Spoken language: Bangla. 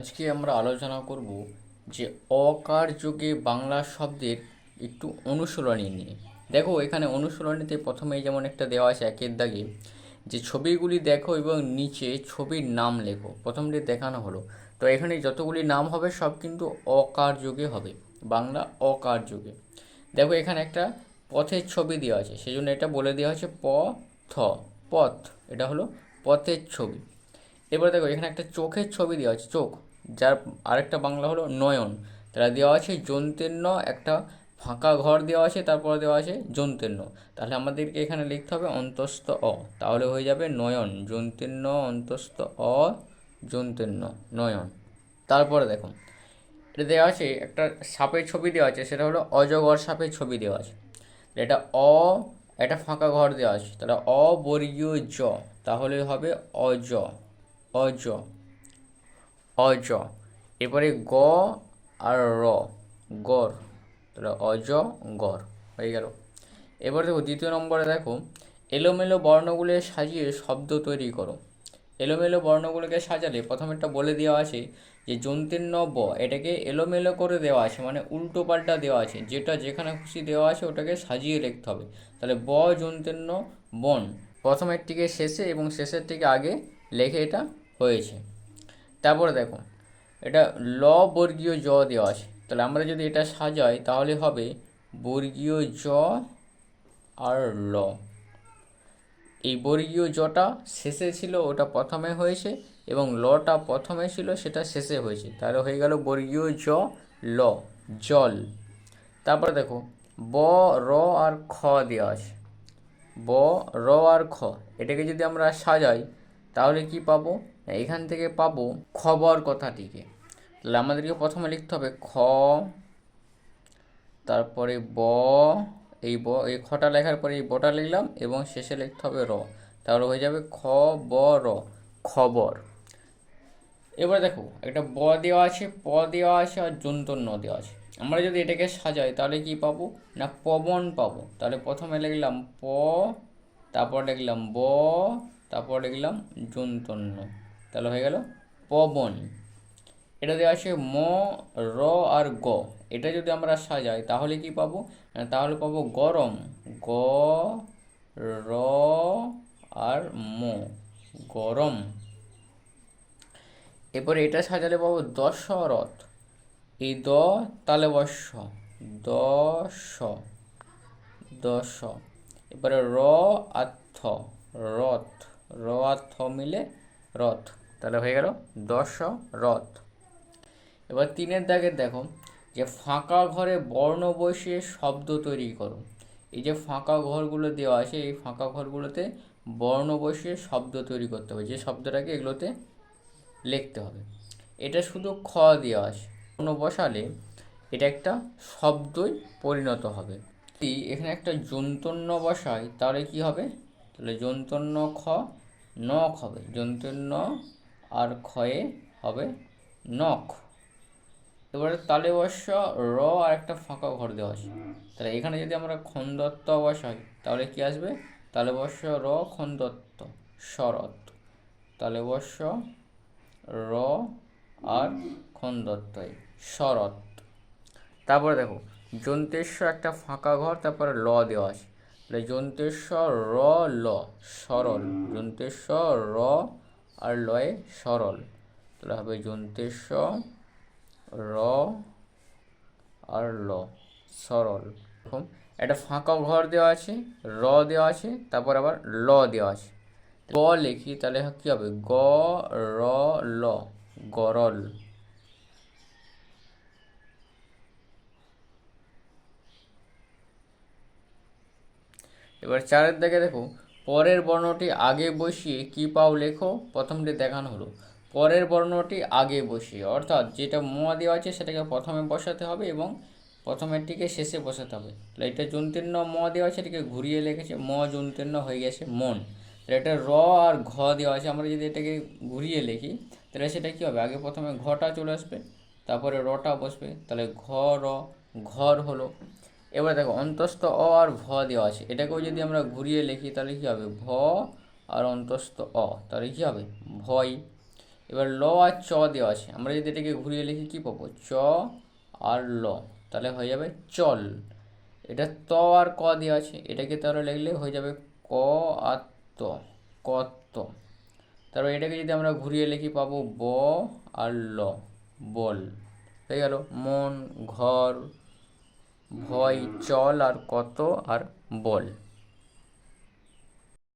আজকে আমরা আলোচনা করব যে অকার যুগে বাংলা শব্দের একটু অনুশীলনী নিয়ে। দেখো, এখানে অনুশীলনীতে প্রথমেই যেমন একটা দেওয়া আছে একের দাগে, যে ছবিগুলি দেখো এবং নিচে ছবির নাম লেখো। প্রথমটি দেখানো হলো। তো এখানে যতগুলি নাম হবে, সব কিন্তু অকার যুগে হবে। বাংলা অকার যুগে দেখো, এখানে একটা পথের ছবি দেওয়া আছে। সেই জন্য এটা বলে দেওয়া হচ্ছে প থ পথ। এটা হলো পথের ছবি। এবার দেখো, এখানে একটা চোখের ছবি দেওয়া আছে, চোখ। যার আরেকটা বাংলা হলো নয়ন। তাহলে দেওয়া আছে যন্তেন্য একটা ফাঁকা ঘর দেওয়া আছে, তারপরে দেওয়া আছে যন্তেন্য তাহলে আমাদেরকে এখানে লিখতে হবে অন্তস্থ অ। তাহলে হয়ে যাবে নয়ন। যন্তেন্য অন্তস্থ অ যন্তেন্য নয়ন। তারপরে দেখো, এটা দেওয়া আছে, একটা সাপের ছবি দেওয়া আছে, সেটা হলো অজগর সাপের ছবি দেওয়া আছে। এটা অ, একটা ফাঁকা ঘর দেওয়া আছে। তাহলে অবর্গীয় জ, তাহলে হবে অজ অজ। অজ। এরপরে গ আর র। গর। তাহলে অজ, গর। হয়ে গেল। এবার দেখো দ্বিতীয় নম্বরে দেখো, এলোমেলো বর্ণগুলো সাজিয়ে শব্দ তৈরি করো। এলোমেলো বর্ণগুলোকে সাজালে প্রথমেরটা বলে দেওয়া আছে যে যন্ত্রের ব, এটাকে এলোমেলো করে দেওয়া আছে মানে উল্টো পাল্টা দেওয়া আছে। যেটা যেখানে খুশি দেওয়া আছে, ওটাকে সাজিয়ে লিখতে হবে। তাহলে ব যন্ত্রের বন। প্রথমের প্রথমেরটিকে শেষে এবং শেষের শেষেরটিকে আগে লেখে এটা হয়েছে। তারপরে দেখো, এটা ল বর্গীয় জ দেওয়া আছে। তাহলে আমরা যদি এটা সাজাই, তাহলে হবে বর্গীয় জ আর ল। এই বর্গীয় জটা শেষে ছিল, ওটা প্রথমে হয়েছে, এবং লটা প্রথমে ছিল, সেটা শেষে হয়েছে। তাহলে হয়ে গেল বর্গীয় জ, ল, জল। তারপরে দেখো, ব, র আর খ দেওয়া আছে। ব, র আর খ। এটাকে যদি আমরা সাজাই, তাহলে কি পাবো? এখান থেকে পাবো খবর কথাটিকে। তাহলে আমাদেরকে প্রথমে লিখতে হবে খ, তারপরে ব, এই ব, এই খটা লেখার পরে এই বটা লিখলাম এবং শেষে লিখতে হবে র। তাহলে হয়ে যাবে খ, ব, র, খবর। এবার দেখো, একটা ব দেওয়া আছে, প দেওয়া আছে আর যন্তন্য দেওয়া আছে। আমরা যদি এটাকে সাজাই, তাহলে কি পাবো? না, পবন পাবো। তাহলে প্রথমে লিখলাম প, তারপর লিখলাম ব, তারপর লিখলাম যন্তন্য তাহলে হয়ে গেল পবন। এটা দেওয়া আছে ম, র আর গ। এটা যদি আমরা সাজাই, তাহলে কি পাবো? তাহলে পাবো গরম। গ, র আর ম। গরম। এরপরে এটা সাজালে পাবো দশরথ। এই দ তালে বর্ষ দশ দশ। এবারে র আর থ। রথ। র আর থ মিলে রথ। তাহলে হয়ে গেল দশ রথ এবার তিনের দাগের দেখো, যে ফাঁকা ঘরে বর্ণ বসিয়ে শব্দ তৈরি করো। এই যে ফাঁকা ঘরগুলো দেওয়া আছে, এই ফাঁকা ঘরগুলোতে বর্ণ বসিয়ে শব্দ তৈরি করতে হবে। যে শব্দটাকে এগুলোতে লিখতে হবে। এটা শুধু খ দেওয়া আছে। কোনো বসালে এটা একটা শব্দই পরিণত হবে। যদি এখানে একটা যন্তন্য বসায় তাহলে কি হবে? তাহলে যন্তন্য খ নখ হবে। যন্তন্য আর ক্ষয়ে হবে নখ। এবারে তালে বর্ষ র আর একটা ফাঁকা ঘর দেওয়া আছে। তাহলে এখানে যদি আমরা খন্দত্ত বসাই তাহলে কি আসবে? তালে বর্ষ র, খন্দত্ত, শরৎ। তালে বর্ষ র আর খন্দত্তয় শরৎ। তারপরে দেখো যন্তেশ্ব একটা ফাঁকা ঘর, তারপরে ল দেওয়া আছে। তাহলে যন্তেশ্বর র, ল, সরল। যন্তেশ্বর র আর লয়ে সরল। তাহলে হবে যন্তেশ্বর র, আর ল, সরল। এরকম একটা ফাঁকা ঘর দেওয়া আছে, র দেওয়া আছে, তারপর আবার ল দেওয়া আছে। গ লিখি, তাহলে কী হবে? গ, র, ল, গরল। এবার চারের দিকে দেখো পরের বর্ণটি আগে বসিয়ে কি পাও লেখো? প্রথমটি দেখানো হলো। পরের বর্ণটি আগে বসিয়ে, অর্থাৎ যেটা ম দেওয়া আছে সেটাকে প্রথমে বসাতে হবে এবং প্রথমেরটিকে শেষে বসাতে হবে। তাহলে এটা যন্ত্রেণ্য ম দেওয়া আছে, এটাকে ঘুরিয়ে লিখেছে, ম যন্ত্রেণ্য হয়ে গেছে মন। তাহলে এটা র আর ঘ দেওয়া আছে, আমরা যদি এটাকে ঘুরিয়ে লিখি, তাহলে সেটা কী হবে? আগে প্রথমে ঘটা চলে আসবে, তারপরে রটা বসবে। তাহলে ঘ, র, ঘর হলো এবার দেখো, অন্তস্থ অ আর ভ দেওয়া আছে। এটাকেও যদি আমরা ঘুরিয়ে লিখি, তাহলে কী হবে? ভ আর অন্তস্থ অ, তাহলে কী হবে? ভয়। এবার ল আর চ দেওয়া আছে। আমরা যদি এটাকে ঘুরিয়ে লিখি, কী পাবো? চ আর ল। তাহলে হয়ে যাবে চল। এটা ত আর ক দেওয়া আছে। এটাকে তাহলে লিখলে হয়ে যাবে ক আর ত। কত তারপর এটাকে যদি আমরা ঘুরিয়ে লিখি, পাবো ব আর ল। বল। হয়ে গেল। মন, ঘর ভয় চল আর কত আর বল।